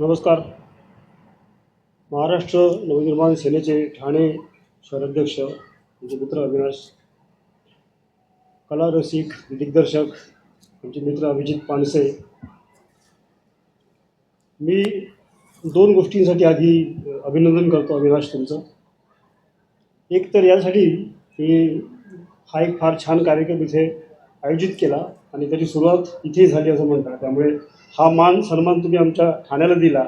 नमस्कार. महाराष्ट्र नवनिर्माण सेनेचे ठाणे शहराध्यक्ष आमचे मित्र अविनाश कला रसिक दिग्दर्शक आमचे मित्र अभिजित पानसे. मी दोन गोष्टींसाठी आधी अभिनंदन करतो अविनाश तुमचं. एक तर यासाठी की हा एक फार छान कार्यक्रम इथे आयोजित केला. आणि त्याची सुरुवात इथे झाली असं म्हणतात. त्यामुळे हा मान सन्मान तुम्ही आमच्या ठाण्याला दिला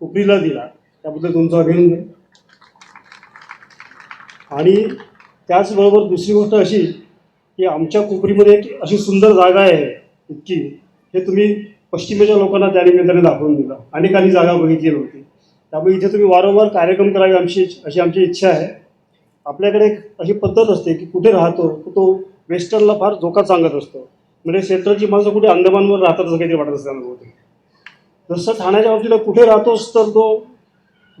उपरीला दिला त्याबद्दल तुमचं अभिनंदन. आणि त्याचबरोबर दुसरी गोष्ट अशी की आमच्या कोपरीमध्ये एक अशी सुंदर जागा आहे इतकी. हे तुम्ही पश्चिमेच्या लोकांना त्या निमित्ताने दाखवून दिलं. अनेकांनी जागा बघितली नव्हती. त्यामुळे इथे तुम्ही वारंवार कार्यक्रम करावे आमची अशी आमची इच्छा आहे. आपल्याकडे एक अशी पद्धत असते की कुठे राहतो तो वेस्टर्नला फार धोका सांगत असतो. म्हणजे सेंट्रलची माणसं कुठे अंदमानवर राहतात असं काहीतरी वाटत असताना होते जसं ठाण्याच्या बाबतीला कुठे राहतोस तर तो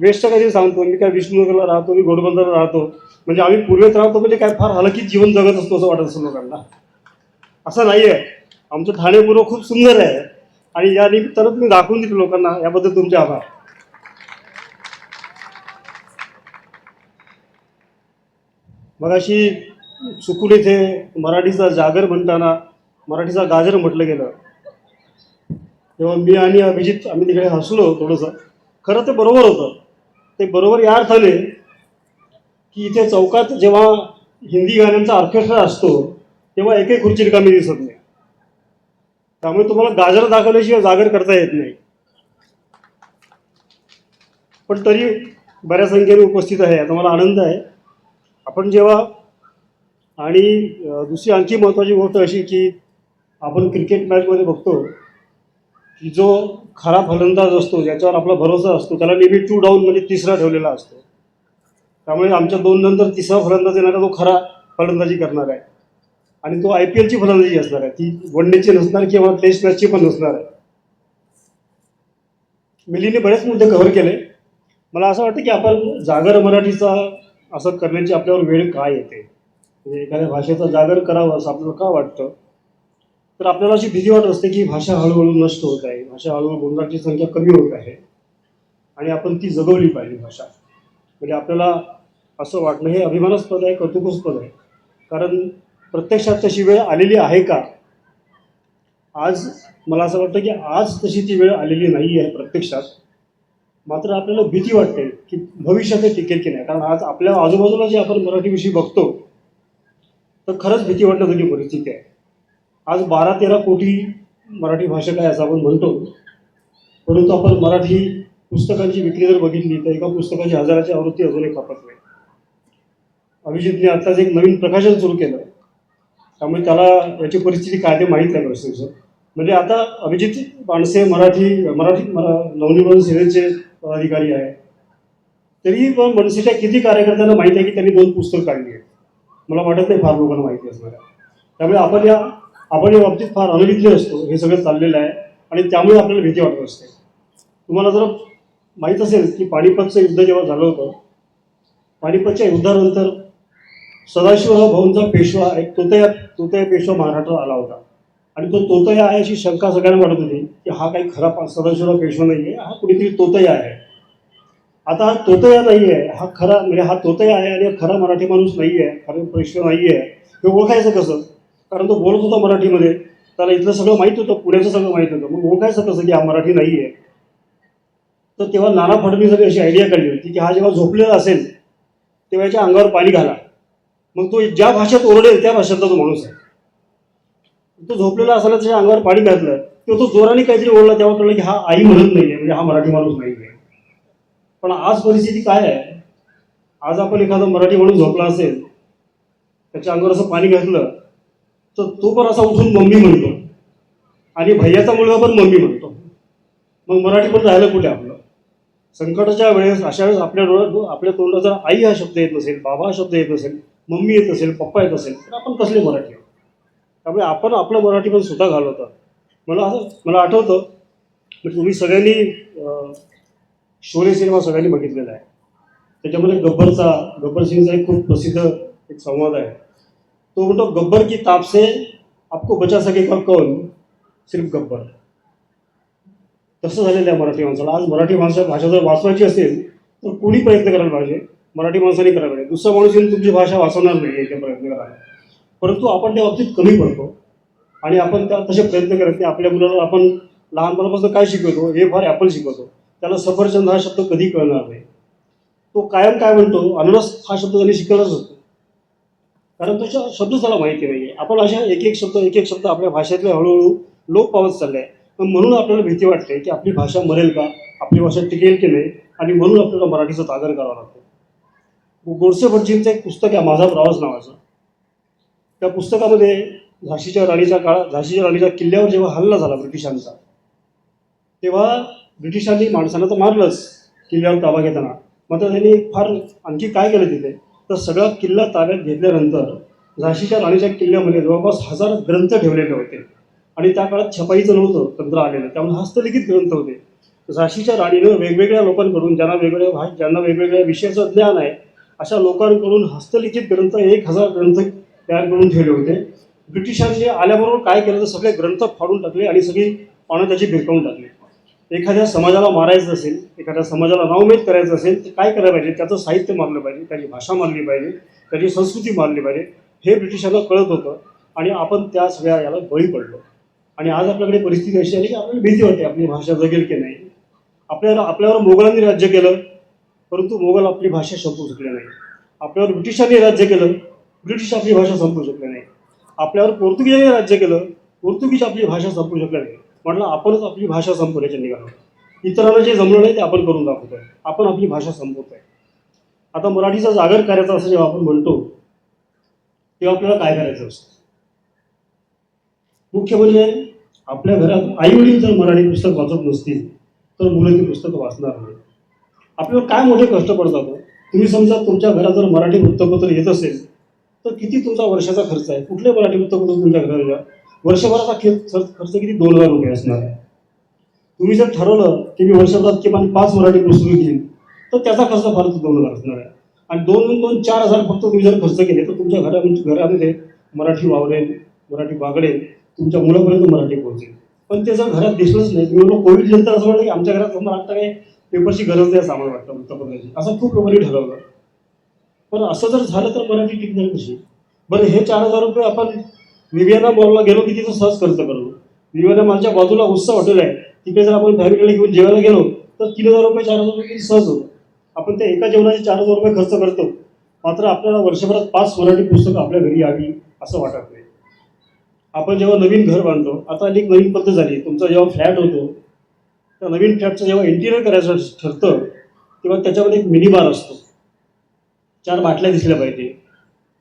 वेस्टचं काहीतरी सांगतो. मी काय विष्णुनगरला राहतो मी घोडबंदरला राहतो. म्हणजे आम्ही पूर्वेत राहतो म्हणजे काय फार हलकीत जीवन जगत असतो असं वाटत असतं लोकांना. असं नाही आहे आमचं ठाणे पूर्व खूप सुंदर आहे. आणि या निमित्तानं तुम्ही दाखवून दिले लोकांना. याबद्दल तुमचे आभार. मग अशी चुकून इथे मराठीचा जागर म्हणताना मराठीचा गाजर म्हटलं गेलं. तेव्हा मी आणि अभिजित आम्ही तिकडे हसलो थोडंसं. खरं ते बरोबर होतं. ते बरोबर या अर्थाने की इथे चौकात जेव्हा हिंदी गाण्यांचा ऑर्केस्ट्रा असतो तेव्हा एकही खुर्ची रिकामी दिसत नाही. त्यामुळे तुम्हाला गाजर दाखवल्याशिवाय जागर करता येत नाही. पण तरी बऱ्याच संख्येने उपस्थित आहे. आता मला आनंद आहे. आपण जेव्हा आणि दुसरी आणखी महत्त्वाची गोष्ट अशी की आपण क्रिकेट मॅचमध्ये बघतो की जो खरा फलंदाज असतो ज्याच्यावर आपला भरोसा असतो त्याला नेहमी टू डाऊन म्हणजे तिसरा ठेवलेला असतो. त्यामुळे आमच्या दोन नंतर तिसरा फलंदाज येणारा तो खरा फलंदाजी करणार आहे. आणि तो आय पी एलची फलंदाजी असणार आहे. ती वन डेची नसणार किंवा टेस्ट मॅचची पण नसणार आहे. मिलीने बरेच मुद्दे कव्हर केले. मला असं वाटतं की आपण जागर मराठीचा असं करण्याची आपल्यावर वेळ काय येते? म्हणजे एखाद्या भाषेचा जागर करावं असं आपल्याला का वाटतं? तर आपल्याला अशी भीती वाटत असते की भाषा हळूहळू नष्ट होत आहे. भाषा हळूहळू बोलण्याची संख्या कमी होत आहे. आणि आपण ती जगवली पाहिजे भाषा. म्हणजे आपल्याला असं वाटणं हे अभिमानास्पद आहे कौतुकास्पद आहे. कारण प्रत्यक्षात तशी वेळ आलेली आहे का? आज मला असं वाटतं की आज तशी ती वेळ आलेली नाही आहे प्रत्यक्षात. मात्र आपल्याला भीती वाटते की भविष्यात ते टिकेल की नाही. कारण आज आपल्या आजूबाजूला जे आपण मराठीविषयी बघतो तर खरंच भीती वाटण्यासारखी परिस्थिती आहे. आज बारा तेरा कोटी मराठी भाषक आहे असं आपण म्हणतो. परंतु आपण मराठी पुस्तकांची विक्री जर बघितली तर एका पुस्तकाची हजाराची आवृत्ती अजूनही खपत नाही. अभिजितने आत्ताच एक नवीन प्रकाशन सुरू केलं. त्यामुळे त्याला याची परिस्थिती काय ते माहीत आहे प्रश्न म्हणजे आता अभिजित माणसे मराठी मराठी मरा नवनिर्माण सेनेचे पदाधिकारी आहे. तरी पण मनसेच्या किती कार्यकर्त्यांना माहिती आहे की त्यांनी दोन पुस्तकं काढली आहेत? मला वाटत नाही फार लोकांना माहिती असणार त्यामुळे आपण या आपण या बाबतीत फार अनभिज्ञ असतो. हे सगळं चाललेलं आहे. आणि त्यामुळे आपल्याला भीती वाटत असते. तुम्हाला जर माहीत असेल की पानिपतचं युद्ध जेव्हा झालं होतं पानिपतच्या युद्धानंतर सदाशिवराव भाऊंचा पेशवा एक तोतया तोतया पेशवा महाराष्ट्रात आला होता. आणि तो तोतया आहे अशी शंका सगळ्यांना वाटत होती की हा काही खरा पा- सदाशिवराव पेशवा नाही आहे हा कुणीतरी तोतया आहे. आता हा तोतया नाही आहे हा खरा म्हणजे हा तोतया आहे आणि खरा मराठी माणूस नाही आहे खरं पेशवा नाही आहे हे ओळखायचं कसं? कारण तो बोलत होता मराठीमध्ये. त्याला इथलं सगळं माहीत होतं पुण्याचं सगळं माहीत होतं. मग ओळखायचं कसं की हा मराठी नाही आहे तर तेव्हा नाना फडणवीसांनी अशी आयडिया काढली होती की हा जेव्हा झोपलेला असेल तेव्हा याच्या अंगावर पाणी घाला. मग तो ज्या भाषेत ओरडेल त्या भाषेतला तो माणूस आहे. तो झोपलेला असताना त्याच्या अंगावर पाणी घातलं. तेव्हा तो जोराने काहीतरी ओरडला तेव्हा कळलं की हा आई म्हणत नाही आहे म्हणजे हा मराठी माणूस नाही आहे पण आज परिस्थिती काय आहे? आज आपण एखादा मराठी माणूस झोपला असेल त्याच्या अंगावर असं पाणी घातलं तर तो पण असा उठून मम्मी म्हणतो. आणि भैयाचा मुलगा पण मम्मी म्हणतो. मग मराठी पण राहिलं कुठे आपलं? संकटाच्या वेळेस अशा वेळेस आपल्या डोळ्यात आपल्या तोंडात जर आई हा शब्द येत नसेल बाबा हा शब्द येत नसेल मम्मी येत असेल पप्पा येत असेल तर आपण कसले मराठी आहोत? त्यामुळे आपण आपलं मराठी पण सुद्धा घालवतात मला असं मला आठवतं म्हणजे तुम्ही सगळ्यांनी शोले सिनेमा सगळ्यांनी बघितलेला आहे. त्याच्यामध्ये गब्बरचा गब्बर सिंगचा एक खूप प्रसिद्ध एक संवाद आहे. तो म्हणतो गब्बर की ताप से आपको बचा सकेगा कौन सिर्फ गब्बर। तसं झालेलं आहे मराठी माणसाला. आज मराठी माणसा भाषा जर वाचवायची असेल तर कोणी प्रयत्न करायला पाहिजे? मराठी माणसाने करायला पाहिजे. दुसरा माणूस येऊन तुमची भाषा वाचवणार नाही याचे प्रयत्न करायला. परंतु आपण त्या बाबतीत कमी पडतो. आणि आपण त्या तसे प्रयत्न करत नाही. आपल्या मुलाला आपण लहानपणापासून काय शिकवतो? हे फार ॲपल शिकवतो. त्याला सफरचंद हा शब्द कधी कळणार नाही. तो कायम काय म्हणतो? अननस हा शब्द त्यांनी शिकवलाच असतो कारण त्याचा शब्द त्याला माहिती नाही आहे आपण अशा एक एक शब्द एक एक शब्द आपल्या भाषेतले हळूहळू लोप पावत चालले आहे पण म्हणून आपल्याला भीती वाटते की आपली भाषा मरेल का? आपली भाषा टिकेल की नाही? आणि म्हणून आपल्याला मराठीचा आदर करावा लागतो. गोडसे भटजींचं एक पुस्तक आहे माझा प्रवास नावाचं. त्या पुस्तकामध्ये झाशीच्या राणीच्या काळात झाशीच्या राणीच्या किल्ल्यावर जेव्हा हल्ला झाला ब्रिटिशांचा तेव्हा ब्रिटिशांनी माणसांना तर मारलंच किल्ल्यावर ताबा घेताना. मात्र त्यांनी फार आणखी काय केलं तिथे? तर सगळा किल्ला ताब्यात घेतल्यानंतर झाशीच्या राणीच्या किल्ल्यामध्ये जवळपास हजार ग्रंथ ठेवलेले होते. आणि त्या काळात छपाईचं नव्हतं तंत्र आलेलं. त्यामुळे हस्तलिखित ग्रंथ होते. झाशीच्या राणीनं वेगवेगळ्या लोकांकडून ज्यांना वेगवेगळ्या भाष ज्यांना वेगवेगळ्या विषयाचं ज्ञान आहे अशा लोकांकडून हस्तलिखित ग्रंथ एक हजार ग्रंथ तयार करून ठेवले होते. ब्रिटिशांनी आल्याबरोबर काय केलं तर सगळे ग्रंथ फाडून टाकले आणि सगळी पानं त्याची भिरकावून टाकली. एखाद्या समाजाला मारायचं असेल एखाद्या समाजाला नावमेद करायचं असेल तर काय करायला पाहिजे? त्याचं साहित्य मारलं पाहिजे त्याची भाषा मारली पाहिजे त्याची संस्कृती मारली पाहिजे. हे ब्रिटिशांना कळत होतं आणि आपण त्या सगळ्या याला बळी पडलो. आणि आज आपल्याकडे परिस्थिती अशी आली की आपल्याला भीती होते आपली भाषा जगेल की नाही? आपल्याला आपल्यावर मोगलांनी राज्य केलं परंतु मोगल आपली भाषा संपू शकले नाही. आपल्यावर ब्रिटिशांनी राज्य केलं ब्रिटिश आपली भाषा संपू शकले नाही. आपल्यावर पोर्तुगीजांनी राज्य केलं पोर्तुगीज आपली भाषा संपू शकले नाही. म्हटलं आपणच आपली भाषा संपवण्याच्या निघालो. इतरांना जे जमलं नाही ते आपण करून दाखवतोय. आपण आपली भाषा संपवतोय. आता मराठीचा जागर करायचा असं जेव्हा आपण म्हणतो तेव्हा आपल्याला काय करायचं असतं? मुख्य म्हणजे आपल्या घरात आई वडील जर मराठी पुस्तक वाचत नसतील तर मुलं ती पुस्तक वाचणार नाही. आपल्याला काय मोठे कष्ट पडतात हो? तुम्ही समजा तुमच्या घरात जर मराठी वृत्तपत्र येत असेल तर किती तुमचा वर्षाचा खर्च आहे? कुठले मराठी वृत्तपत्र तुमच्या घरात वर्षभराचा खर्च खर्च किती? दोन हजार रुपये असणार. आहे तुम्ही जर ठरवलं की मी वर्षभरात किमान पाच मराठी पुस्तकं घेईन तर त्याचा खर्च फारच दोन हजार असणार आहे. आणि दोन दोन चार हजार फक्त तुम्ही जर खर्च केले तर तुमच्या घरामध्ये घरामध्ये मराठी वावरेल मराठी वागडेल तुमच्या मुलापर्यंत मराठी पोहोचेल. पण ते जर घरात दिसलंच नाही मी कोविड नंतर असं वाटलं की आमच्या घरात समजा आता काही पेपरची गरज नाही असं आम्हाला वाटतं वृत्तपत्राची. असं खूप लोकांनी ठरवलं. पण असं जर झालं तर मराठी टिकणार कशी? बरं हे चार हजार रुपये आपण विवियाना बॉलला गेलो की तिथं सहज खर्च करतो विवियाना मॉलच्या बाजूला उत्सव हॉटेल आहे. तिकडे जर आपण फॅमिलीला घेऊन जेवायला गेलो तर तीन हजार रुपये चार हजार रुपये किती सहज होतो? आपण त्या एका जेवणाचे चार हजार रुपये खर्च करतो. मात्र आपल्याला वर्षभरात पाच मराठी पुस्तकं आपल्या घरी यावी असं वाटत नाही आपण जेव्हा नवीन घर बांधतो आता एक नवीन पद्धत झाली. तुमचा जेव्हा फ्लॅट होतो त्या नवीन फ्लॅटचं जेव्हा इंटिरियर करायचं ठरतं तेव्हा त्याच्यामध्ये एक मिनी बार असतो. चार बाटल्या दिसल्या पाहिजे.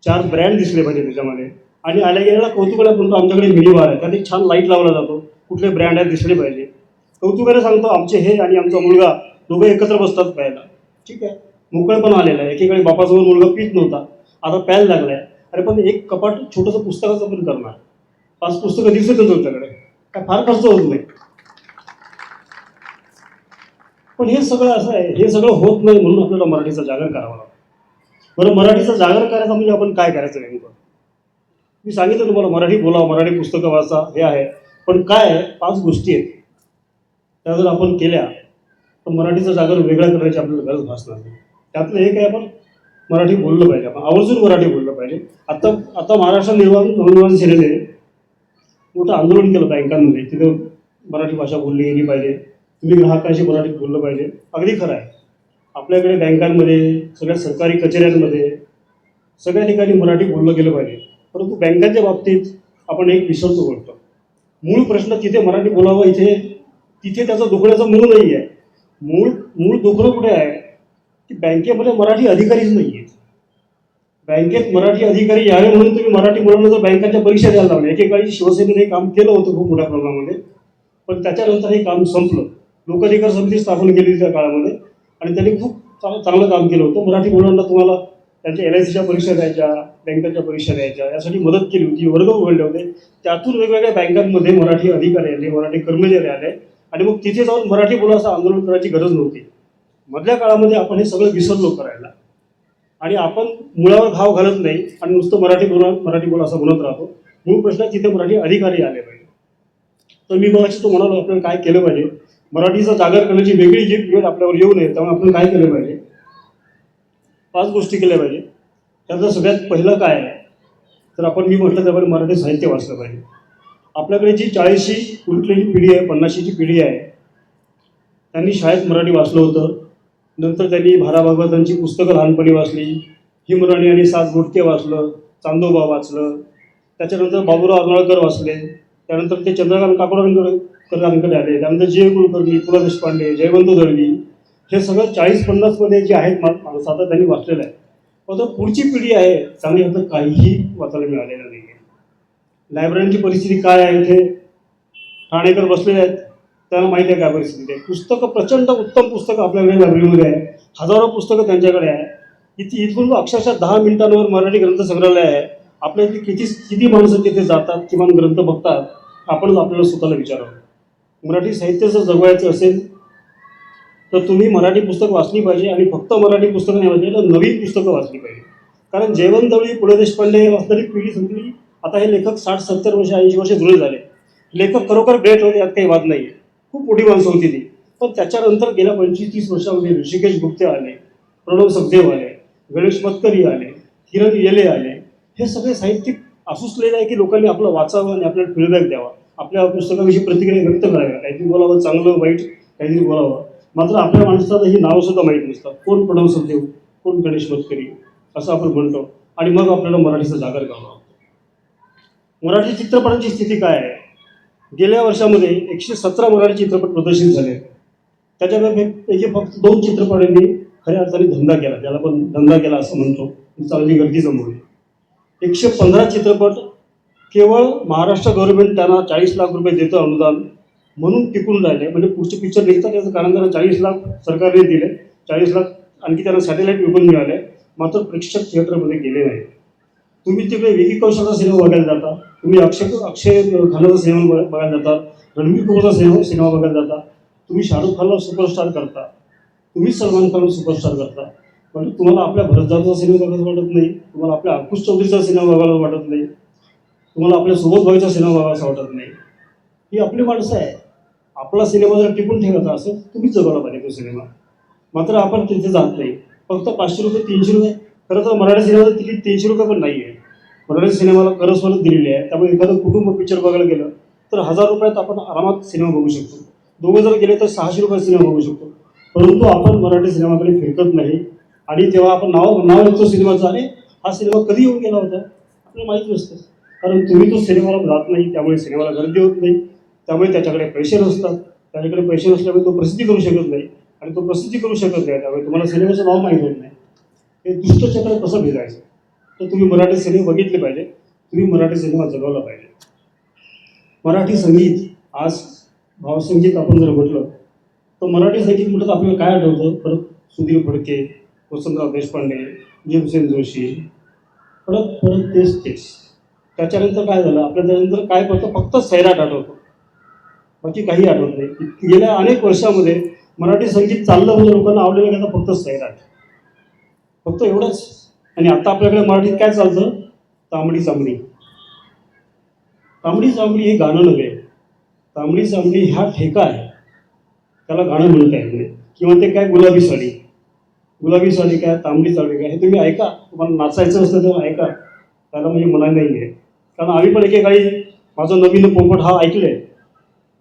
चार ब्रँड दिसले पाहिजे त्याच्यामध्ये. आणि आल्या गेल्याला कौतुकाला म्हणतो आमच्याकडे मिनी बार आहे. त्यात छान लाइट लावला जातो. कुठले ब्रँड आहेत दिसले पाहिजे. कौतुकाने सांगतो आमचे हे आणि आमचा मुलगा दोघं एकत्र बसतात प्यायला ठीक आहे. मोकळेपण आलेलं आहे. एकीकडे बापासमोर मुलगा पीत नव्हता. आता प्यायला लागलाय. अरे पण एक कपाट छोटंसं पुस्तकाचं पण करणार. पाच पुस्तकं दिसत तुमच्याकडे काय फार खर्च होत नाही. पण हे सगळं असं आहे. हे सगळं होत नाही म्हणून आपल्याला मराठीचा जागर करावा लागतो. बरं मराठीचा जागर करायचा म्हणजे आपण काय करायचं नेमकं? मी सांगितलं तुम्हाला मराठी बोलावं मराठी पुस्तकं वाचा हे आहे. पण काय आहे पाच गोष्टी आहेत. त्या जर आपण केल्या तर मराठीचा जागर वेगळा करण्याची आपल्याला गरज भासणार नाही. त्यातलं एक आहे आपण मराठी बोललं पाहिजे. आपण आवर्जून मराठी बोललं पाहिजे. आता आता महाराष्ट्र निर्माण नवनिर्माण सेनेने मोठं आंदोलन केलं बँकांमध्ये. तिथं मराठी भाषा बोलली गेली पाहिजे. तुम्ही ग्राहकांशी मराठीत बोललं पाहिजे. अगदी खरं आहे. आपल्याकडे बँकांमध्ये सगळ्या सरकारी कचेऱ्यांमध्ये सगळ्या ठिकाणी मराठी बोललं गेलं पाहिजे. परंतु बँकांच्या बाबतीत आपण एक विसरतो बोलतो मूळ प्रश्न तिथे मराठी बोलावं इथे तिथे त्याचं दुखण्याचं मूळ नाही आहे मूळ मूळ दुखणं कुठे आहे? की बँकेमध्ये मराठी अधिकारीच नाही आहेत बँकेत मराठी अधिकारी यावे म्हणून तुम्ही मराठी मुलांना जर बँकांच्या परीक्षा द्यायला लावल्या एकेकाळी शिवसेनेने हे काम केलं होतं खूप मोठ्या प्रमाणामध्ये. पण त्याच्यानंतर हे काम संपलं. लोकाधिकार समिती स्थापन केली त्या काळामध्ये. आणि त्यांनी खूप चांगलं चांगलं काम केलं होतं. मराठी मुलांना तुम्हाला त्यांच्या एल आय सीच्या परीक्षा द्यायच्या बँकांच्या परीक्षा द्यायच्या यासाठी मदत केली होती वर्ग उघडले होते. त्यातून वेगवेगळ्या बँकांमध्ये मराठी अधिकारी आले मराठी कर्मचारी आले. आणि मग तिथे जाऊन मराठी बोला असं आंदोलन करायची गरज नव्हती. मधल्या काळामध्ये आपण हे सगळं विसरलो करायला. आणि आपण मुळावर घाव घालत नाही आणि नुसतं मराठी बोला मराठी बोला असं म्हणत राहतो. मूळ प्रश्न तिथे मराठी अधिकारी आले पाहिजे. तर मी मगाशी तो म्हणालो आपल्याला काय केलं पाहिजे? मराठीचा जागर करण्याची वेगळी जी वेळ आपल्यावर येऊ नये त्यामुळे आपण काय केलं पाहिजे? पाच गोष्टी केल्या पाहिजे. त्यातलं सगळ्यात पहिलं काय आहे? तर आपण मी म्हटलं त्याप्रमाणे मराठी साहित्य वाचलं पाहिजे. आपल्याकडे जी चाळीसशी उलटलेली पिढी आहे पन्नाशीची पिढी आहे त्यांनी शाळेत मराठी वाचलं होतं. नंतर त्यांनी भारा भागवतांची पुस्तकं लहानपणी वाचली. हिमराणी आणि सात गुटके वाचलं चांदोबा वाचलं. त्याच्यानंतर बाबूराव अर्नाळकर वाचले. त्यानंतर ते चंद्रकांत काकोडांकडे आले. त्यानंतर जय कुलकर्णी पु. ल. देशपांडे जयवंत दळवी हे सगळं चाळीस पन्नासमध्ये जे आहेत मा- माणसं त्यांनी वाचलेलं आहे. पण पुढची पिढी आहे चांगली आता काहीही वाचायला मिळालेलं नाही आहे लायब्ररीची परिस्थिती काय आहे इथे? ठाणेकर बसलेले आहेत. त्यांना माहिती आहे काय परिस्थिती आहे पुस्तकं प्रचंड उत्तम पुस्तकं आपल्याकडे लायब्ररीमध्ये आहे. हजारो पुस्तकं त्यांच्याकडे आहे. इथे इथून अक्षरशः दहा मिनिटांवर मराठी ग्रंथ संग्रहालय आहे. आपल्या इथे किती किती माणसं तिथे जातात किमान ग्रंथ बघतात आपणच आपल्याला स्वतःला विचारावं. मराठी साहित्य जर जगवायचं असेल तर तुम्ही मराठी पुस्तक वाचली पाहिजे आणि फक्त मराठी पुस्तकं नाही वाचली तर नवीन पुस्तकं वाचली पाहिजे. कारण जयवंतवळी पु ल देशपांडे हे वाचणारी पिढी संपली. आता हे लेखक साठ सत्तर वर्ष ऐंशी वर्ष जुळे झाले. लेखक खरोखर ग्रेट होते यात काही वाद नाही आहे खूप मोठी माणसं होती ती. पण त्याच्यानंतर गेल्या पंचवीस तीस वर्षामध्ये ऋषिकेश गुप्ते आले प्रणव सखदेव आले गणेश मतकरी आले किरण येले आले. हे सगळे साहित्यिक आसुसलेले आहे की लोकांनी आपलं वाचावं आणि आपल्याला फीडबॅक द्यावा. आपल्या पुस्तकाविषयी प्रतिक्रिया व्यक्त कराव्या काहीतरी बोलावं चांगलं वाईट काहीतरी बोलावं. मात्र आपल्या माणसाला ही नावं सुद्धा माहीत नसतात. कोण प्रणव सखदेव कोण गणेश मतकरी असं आपण म्हणतो. आणि मग आपल्याला मराठीचा जागर करावा लागतो. मराठी चित्रपटांची स्थिती काय आहे? गेल्या वर्षामध्ये एकशे सतरा मराठी चित्रपट प्रदर्शित झाले त्याच्यापैकी फक्त दोन चित्रपटांनी खऱ्या अर्थाने धंदा केला. त्याला पण धंदा केला असं म्हणतो. चांगली गर्दी जमवली एकशे पंधरा चित्रपट केवळ महाराष्ट्र गव्हर्नमेंट त्यांना चाळीस लाख रुपये देतं अनुदान. म्हणून टिकून राहिले. म्हणजे पुढचे पिक्चर निघतात त्याचं कारण त्यांना चाळीस लाख सरकारने दिले. चाळीस लाख आणखी त्यांना सॅटेलाईट विकून मिळाले. मात्र प्रेक्षक थिएटरमध्ये गेले नाही तुम्ही तिकडे विकी कौशलचा सिनेमा बघायला जाता. तुम्ही अक्षय अक्षय खानाचा सिनेमा बघ- बघायला जाता. रणबीर कपूरचा सिनेमा सिनेमा बघायला जाता. तुम्ही शाहरुख खानला सुपरस्टार करता. तुम्ही सलमान खानला सुपरस्टार करता. पण तुम्हाला आपल्या भरत जाधवचा सिनेमा बघायला वाटत नाही. तुम्हाला आपल्या अंकुश चौधरीचा सिनेमा बघायला वाटत नाही. तुम्हाला आपल्या सुबोध भाईचा सिनेमा बघायचा वाटत नाही. ही आपली माणसं आहे आपला सिनेमा जर टिकून ठेवायचा असेल तुम्हीच जगवला पाहिजे तो सिनेमा. मात्र आपण तिथे जात नाही. फक्त पाचशे रुपये तीनशे रुपये. खरं तर मराठी सिनेमाचं तिकीट तीनशे रुपये पण नाही आहे मराठी सिनेमाला करसवरच दिलेली आहे. त्यामुळे एखादं कुटुंब पिक्चर बघायला गेलं तर हजार रुपयात आपण आरामात सिनेमा बघू शकतो. दोघं जर गेले तर सहाशे रुपयात सिनेमा बघू शकतो. परंतु आपण मराठी सिनेमाकडे फिरकत नाही. आणि तेव्हा आपण नाव नाव येतो सिनेमाचं. आणि हा सिनेमा कधी येऊन गेला होता? आपल्याला माहीत नसतं. कारण तुम्ही तो सिनेमाला जात नाही. त्यामुळे सिनेमाला गर्दी होत नाही. त्यामुळे त्याच्याकडे पैसे नसतात त्याच्याकडे पैसे नसल्यामुळे तो प्रसिद्धी करू शकत नाही. आणि तो प्रसिद्धी करू शकत नाही. त्यामुळे तुम्हाला सिनेमाचं नाव माहीत होत नाही. हे दुष्टचक्र कसं भिजायचं? तर तुम्ही मराठी सिनेमा बघितले पाहिजे. तुम्ही मराठी सिनेमा जगवला पाहिजे. मराठी संगीत आज भावसंगीत आपण जर म्हटलं तर मराठी संगीत म्हटलं तर आपल्याला काय आठवतं परत सुधीर फडके वसंतराव देशपांडे भीमसेन जोशी परत परत तेच तेच. त्याच्यानंतर काय झालं? आपल्या त्यानंतर काय करतो फक्त सैराट आठवतो बाकी काही आठवत नाही. गेल्या अनेक वर्षामध्ये मराठी संगीत चाललं म्हणजे लोकांना आवडलेलं का फक्त सैराट. फक्त एवढंच. आणि आता आपल्याकडे मराठीत काय चालतं? तांबडी चांबडी. तांबडी चांबडी हे गाणं नव्हे. तांबडी चांबडी हा ठेका आहे. त्याला गाणं म्हणता येत नाही किंवा ते काय गुलाबी साडी. गुलाबी साडी काय तांबडी चांबडी काय हे तुम्ही ऐका. तुम्हाला नाचायचं असतं तेव्हा ऐका. त्याला म्हणजे मना नाही आहे कारण आम्ही पण एकेकाळी माझं नवीन पोपट हा ऐकले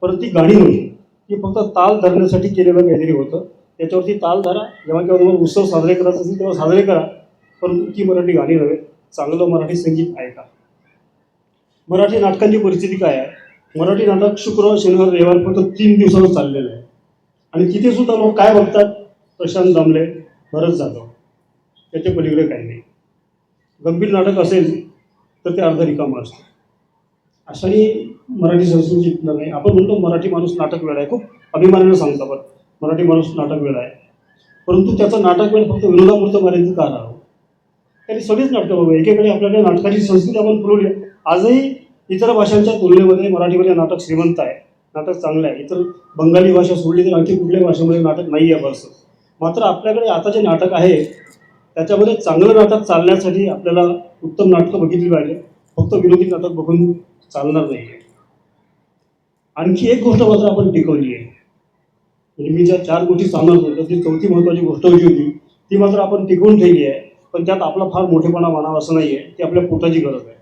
परंतु ती गाणी नव्हती. ती फक्त ताल धरण्यासाठी केलेलं काहीतरी होतं. त्याच्यावरती ताल धरा जेव्हा केव्हा तुम्हाला उत्सव साजरे करायचा असेल तेव्हा साजरे करा. परंतु ती मराठी गाणी नव्हे. चांगलं मराठी संगीत ऐका मराठी नाटकांची परिस्थिती काय आहे? मराठी नाटक शुक्रवार शनिवार रविवार फक्त तीन दिवसावर चाललेलं आहे. आणि तिथे सुद्धा लोक काय बघतात? प्रशांत दामले भरत जाधव. त्याच्या पलीकडे काही नाही. गंभीर नाटक असेल तर ते अर्ध रिकामं असतं. अशाने मराठी संस्कृती जिंकणार नाही. आपण म्हणतो मराठी माणूस नाटक वेळ आहे. खूप अभिमानानं सांगतो आपण. मराठी माणूस नाटक वेळ आहे. परंतु त्याचं नाटक वेळ फक्त विनोदापुरतं मर्यादित का राहावं त्यांनी सगळीच नाटकं बघू एकेकडे आपल्याकडे नाटकाची संस्कृती आपण पुरवली. आहे. आजही इतर भाषांच्या तुलनेमध्ये मराठीमध्ये नाटक श्रीमंत आहे. नाटक चांगलं आहे. इतर बंगाली भाषा सोडली तर आणखी कुठल्याही भाषेमध्ये नाटक नाही आहे बरंच. मात्र आपल्याकडे आता जे नाटक आहे त्याच्यामध्ये चांगलं नाटक चालण्यासाठी आपल्याला उत्तम नाटकं बघितली पाहिजे. फक्त विरोधी नाटक बघून चालणार नाही आणखी एक गोष्ट मात्र आपण टिकवली आहे. म्हणजे मी ज्या चार गोष्टी सांगणार होतो ती चौथी महत्त्वाची गोष्ट जी होती ती मात्र आपण टिकवून ठेवली आहे पण त्यात आपला फार मोठेपणा मानावा असं नाही आहे ती आपल्या पोटाची गरज आहे.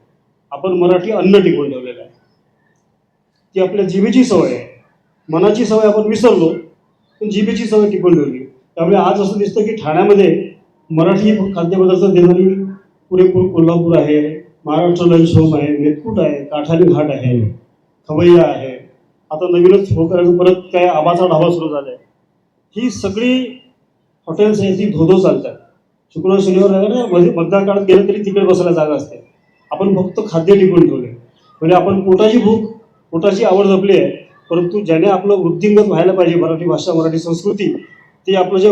आपण मराठी अन्न टिकवून ठेवलेलं आहे. ती आपल्या जिभेची सवय आहे. मनाची सवय आपण विसरलो पण जिभेची सवय टिकवून ठेवली. त्यामुळे आज असं दिसतं की ठाण्यामध्ये मराठी खाद्यपदार्थ देणारी पुरेपूर कोल्हापूर आहे महाराष्ट्र लंच होम आहे मेतकूट आहे काठाली घाट आहे खवैया आहे आता नवीनच सुरू करायचं परत काय आबाचा ढाबा सुरू झाला आहे ही सगळी हॉटेल्स आहेत ती धोधो चालतात. शुक्रवार शनिवार रविवार मतदार काळात गेलं तरी तिकडे बसायला जागा असते. आपण फक्त खाद्य टिकून ठेवले म्हणजे आपण पोटाची भूक पोटाची आवड जपली आहे परंतु ज्याने आपलं वृद्धिंगत व्हायला पाहिजे मराठी भाषा मराठी संस्कृती ती आपलं जे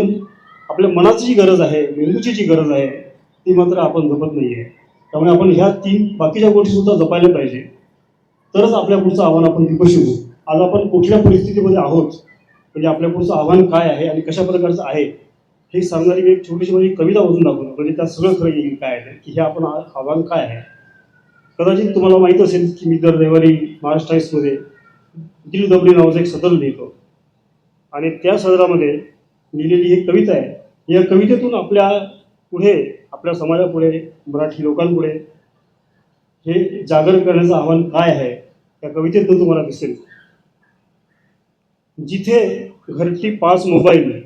आपल्या मनाची जी गरज आहे मेंदूची जी गरज आहे ती मात्र आपण जपत नाही आहे त्यामुळे आपण ह्या तीन बाकीच्या गोष्टीसुद्धा जपायला पाहिजे. तरच आपल्या पुढचं आव्हान आपण टिकू शकू. आज आपण कुठल्या परिस्थितीमध्ये आहोत? म्हणजे आपल्या पुढचं आव्हान काय आहे आणि कशा प्रकारचं आहे? हे सांगणारी मी एक छोटीशी माझी कविता वाचून दाखवणं म्हणजे त्यात सगळं खरं येईल काय आहे. की हे आपण आव्हान काय आहे? कदाचित तुम्हाला माहीत असेल की मी दर रविवारी महाराष्ट्र टाईम्समध्ये दिल दबरी नावाचं एक सदर लिहितो. आणि त्या सदरामध्ये लिहिलेली एक कविता आहे. या कवितेतून आपल्या पुढे आपल्या समाजापुढे मराठी लोकांपुढे हे जागर करण्याचं आव्हान काय आहे? त्या कवितेतून तुम्हाला दिसेल. जिथे घरटी पाच मोबाईल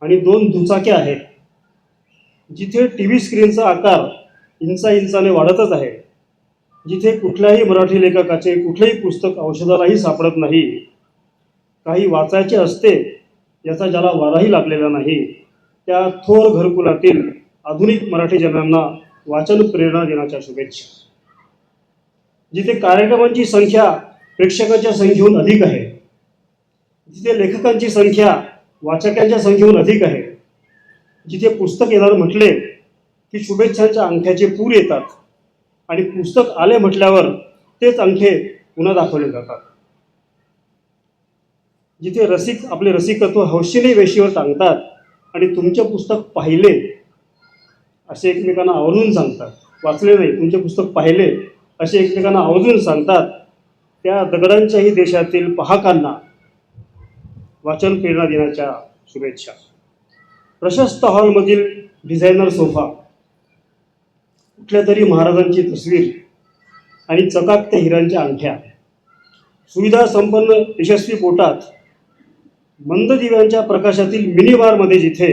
आणि दोन दुचाक्या आहेत जिथे टी व्ही स्क्रीनचा आकार इंचा इंचाने वाढतच आहे जिथे कुठल्याही मराठी लेखकाचे कुठलेही पुस्तक औषधालाही सापडत नाही काही वाचायचे असते याचा ज्याला वाराही लागलेला नाही त्या थोर घरकुलातील आधुनिक मराठी जनांना वाचन प्रेरणा देण्याच्या शुभेच्छा. जिथे कार्यक्रमांची संख्या प्रेक्षकाच्या संख्येहून अधिक आहे जिथे लेखकांची संख्या वाचकांच्या संख्येहून अधिक आहे जिथे पुस्तक येणार म्हटले की शुभेच्छांच्या अंगठ्याचे पूर येतात आणि पुस्तक आले म्हटल्यावर तेच अंगठे पुन्हा दाखवले जातात. जिथे रसिक आपले रसिकत्व हौशीने वेशीवर सांगतात आणि तुमचे पुस्तक पाहिले असे एकमेकांना आवर्जून सांगतात. वाचले नाही तुमचे पुस्तक पाहिले असे एकमेकांना आवर्जून सांगतात. त्या दगडांच्याही देशातील पहाकांना वाचन प्रेरणा दिनाच्या शुभेच्छा. प्रशस्त हॉलमधील डिझायनर सोफा कुठल्या तरी महाराजांची तस्वीर आणि चकाकत्या हिरांच्या अंगठ्या सुविधा संपन्न यशस्वी पोटात मंद दिव्यांच्या प्रकाशातील मिनी बारमध्ये जिथे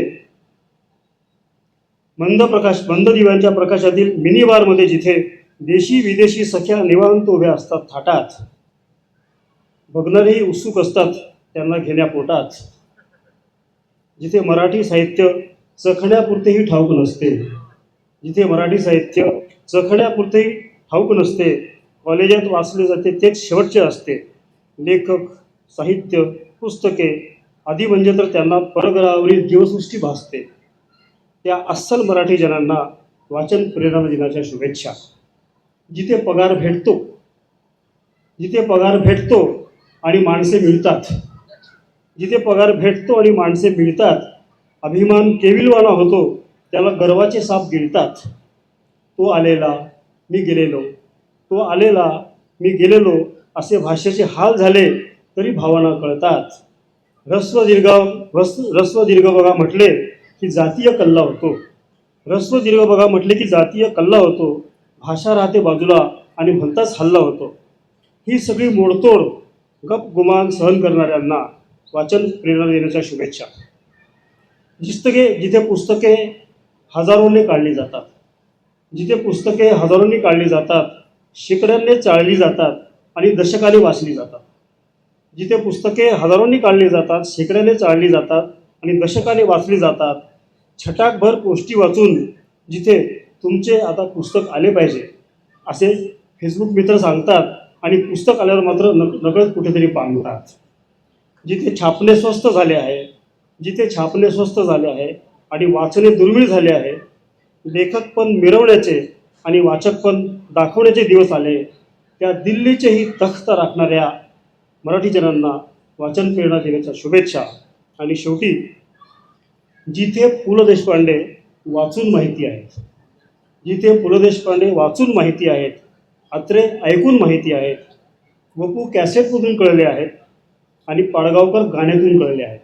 मंद प्रकाश मंद दिव्यांच्या प्रकाशातील मिनी बारमध्ये जिथे देशी विदेशी सख्या निवांत उभ्या असतात थाटात बघणारेही उत्सुक असतात. त्यांना घेण्यापोटाच जिथे मराठी साहित्य चखण्यापुरतेही ठाऊक नसते जिथे मराठी साहित्य चखण्यापुरतेही ठाऊक नसते कॉलेजात वाचले जाते तेच शेवटचे असते. लेखक साहित्य पुस्तके आदी म्हणजे तर त्यांना परग्रहावरील जीवसृष्टी भासते. त्या अस्सल मराठी जनांना वाचन प्रेरणा दिनाच्या शुभेच्छा. जिथे पगार भेटतो जिथे पगार भेटतो आणि माणसे मिळतात जिथे पगार भेटतो आणि माणसे मिळतात अभिमान केविलवाना होतो त्याला गर्वाचे साप गिळतात. तो आलेला मी गेलेलो. तो आलेला मी गेलेलो असे भाषेचे हाल झाले तरी भावना कळतात. ह्रस्व दीर्घ ह्रस्व ह्रस्व दीर्घ बघा म्हटले की जातीय कल्ला होतो. ह्रस्व दीर्घ बघा म्हटले की जातीय कल्ला होतो. भाषा राहते बाजूला आणि म्हणताच हल्ला होतो. ही सगळी मोडतोड गप गुमान सहन करणाऱ्यांना वाचन प्रेरणा देण्याच्या शुभेच्छा. पुस्तके जिथे पुस्तके हजारोने काढली जातात जिथे पुस्तके हजारोंनी काढली जातात शेकड्यांनी चाळली जातात आणि दशकाने वाचली जातात. जिथे पुस्तके हजारोंनी काढली जातात शेकड्याने चाळली जातात आणि दशकाने वाचली जातात छटाकभर गोष्टी वाचून जिथे तुमचे आता पुस्तक आले पाहिजे असे फेसबुक मित्र सांगतात आणि पुस्तक आल्यावर मात्र नक नकळत कुठेतरी पांगतात जिथे छापणे स्वस्त झाले आहे जिथे छापणे स्वस्त झाले आहे आणि वाचणे दुर्मिळ झाले आहे लेखक पण मिरवण्याचे आणि वाचक पण दाखवण्याचे दिवस आले त्या दिल्लीचेही तख्त राखणाऱ्या मराठी जनांना वाचन प्रेरणा देण्याच्या शुभेच्छा. आणि शेवटी जिथे पु ल देशपांडे वाचून माहिती आहेत जिथे पु ल देशपांडे वाचून माहिती आहेत अत्रे ऐकून माहिती आहेत वपू कॅसेटमधून कळले आहेत आणि पाडगावकर गाण्यातून कळले आहेत.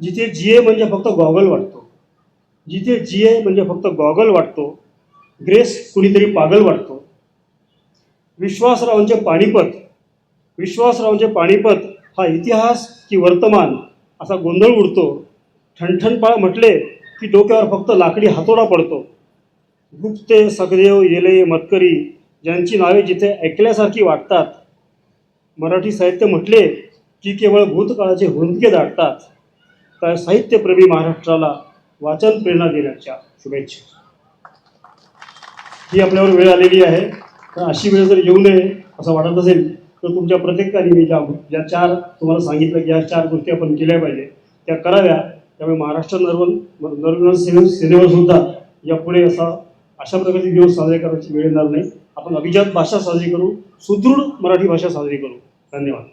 जिथे जी ए म्हणजे फक्त गॉगल वाटतो. जिथे जी ए म्हणजे फक्त गॉगल वाटतो ग्रेस कुणीतरी पागल वाटतो. विश्वासरावांचे पाणीपत विश्वासरावांचे पाणीपत हा इतिहास की वर्तमान असा गोंधळ उडतो. ठणठणपाळ म्हटले की डोक्यावर फक्त लाकडी हातोडा पडतो. गुप्ते सखदेव येले मतकरी ज्यांची नावे जिथे ऐकल्यासारखी वाटतात. मराठी साहित्य म्हटले की केवळ भूतकाळाचे हुंदके दाटतात तर साहित्यप्रेमी महाराष्ट्राला वाचन प्रेरणा देण्याच्या शुभेच्छा. ही आपल्यावर वेळ आलेली आहे. तर अशी वेळ जर येऊ नये असं वाटत असेल तर तुमच्या प्रत्येकाने मी ज्या ज्या चार तुम्हाला सांगितलं की या चार गोष्टी आपण केल्या पाहिजे त्या कराव्या. त्यामुळे महाराष्ट्र नर्वन नर्मन सिने सिनेमासुद्धा यापुढे असा अशा प्रकारचे दिवस साजरे करायची वेळ येणार नाही. आपण अभिजात भाषा साजरी करू सुदृढ मराठी भाषा साजरी करू. धन्यवाद.